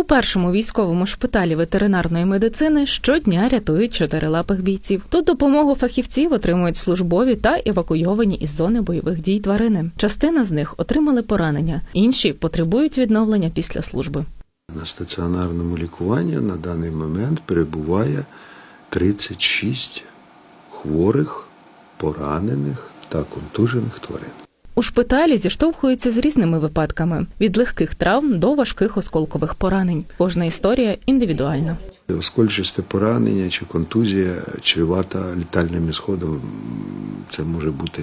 У першому військовому шпиталі ветеринарної медицини щодня рятують чотирилапих бійців. Тут допомогу фахівців отримують службові та евакуйовані із зони бойових дій тварини. Частина з них отримали поранення, інші потребують відновлення після служби. На стаціонарному лікуванні на даний момент перебуває 36 хворих, поранених та контужених тварин. У шпиталі зіштовхуються з різними випадками від легких травм до важких осколкових поранень. Кожна історія індивідуальна. Оскольчисте поранення чи контузія чревата літальним ісходом. Це може бути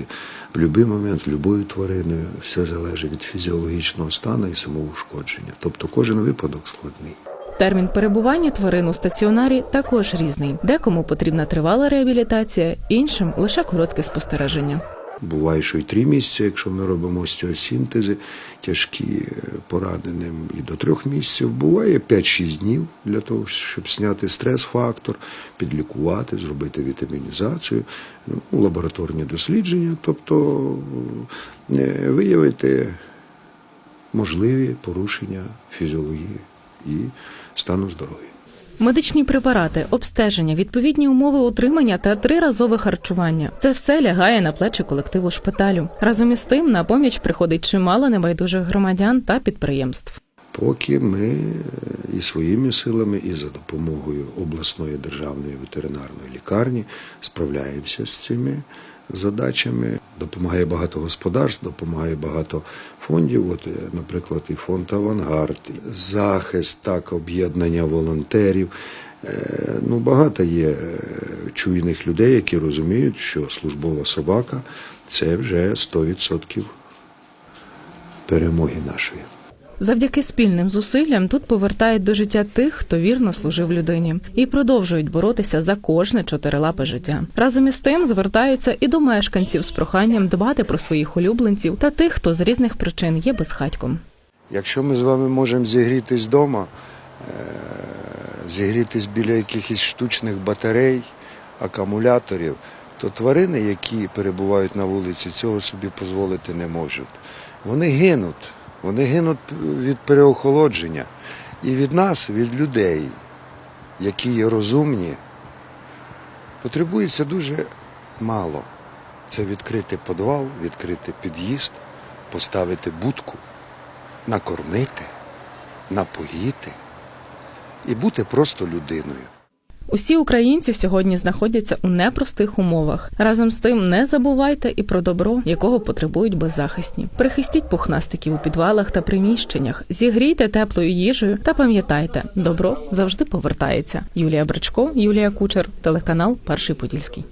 в будь-який момент, любою твариною. Все залежить від фізіологічного стану і самоушкодження. Тобто кожен випадок складний. Термін перебування тварин у стаціонарі також різний. Декому потрібна тривала реабілітація, іншим лише коротке спостереження. Буває, що і три місяці, якщо ми робимо остеосінтези, тяжкі е, пораненим і до трьох місяців. Буває 5-6 днів для того, щоб зняти стрес-фактор, підлікувати, зробити вітамінізацію, ну, лабораторні дослідження, тобто е, виявити можливі порушення фізіології і стану здоров'я. Медичні препарати, обстеження, відповідні умови утримання та триразове харчування це все лягає на плечі колективу шпиталю. Разом із тим на поміч приходить чимало небайдужих громадян та підприємств. Поки ми е, і своїми силами, і за допомогою обласної державної ветеринарної лікарні справляємося з цими задачами. Допомагає багато господарств, допомагає багато фондів. От, е, наприклад, і фонд Авангард, захист, так, об'єднання волонтерів. Е, Ну, багато є е, чуйних людей, які розуміють, що службова собака це вже 100% перемоги нашої. Завдяки спільним зусиллям тут повертають до життя тих, хто вірно служив людині, і продовжують боротися за кожне чотирилапе життя. Разом із тим звертаються і до мешканців з проханням дбати про своїх улюбленців та тих, хто з різних причин є безхатьком. Якщо ми з вами можемо зігрітись вдома, е, зігрітись біля якихось штучних батарей, акумуляторів, то тварини, які перебувають на вулиці, цього собі дозволити не можуть. Вони гинуть. Вони гинуть від переохолодження. І від нас, від людей, які є розумні, потребується дуже мало. Це відкрити підвал, відкрити під'їзд, поставити будку накормити, напоїти і бути просто людиною. Усі українці сьогодні знаходяться у непростих умовах. Разом з тим не забувайте і про добро, якого потребують беззахисні. Прихистіть пухнастиків у підвалах та приміщеннях, зігрійте теплою їжею та пам'ятайте, добро завжди повертається. Юлія Бричко, Юлія Кучер, телеканал Перший Подільський.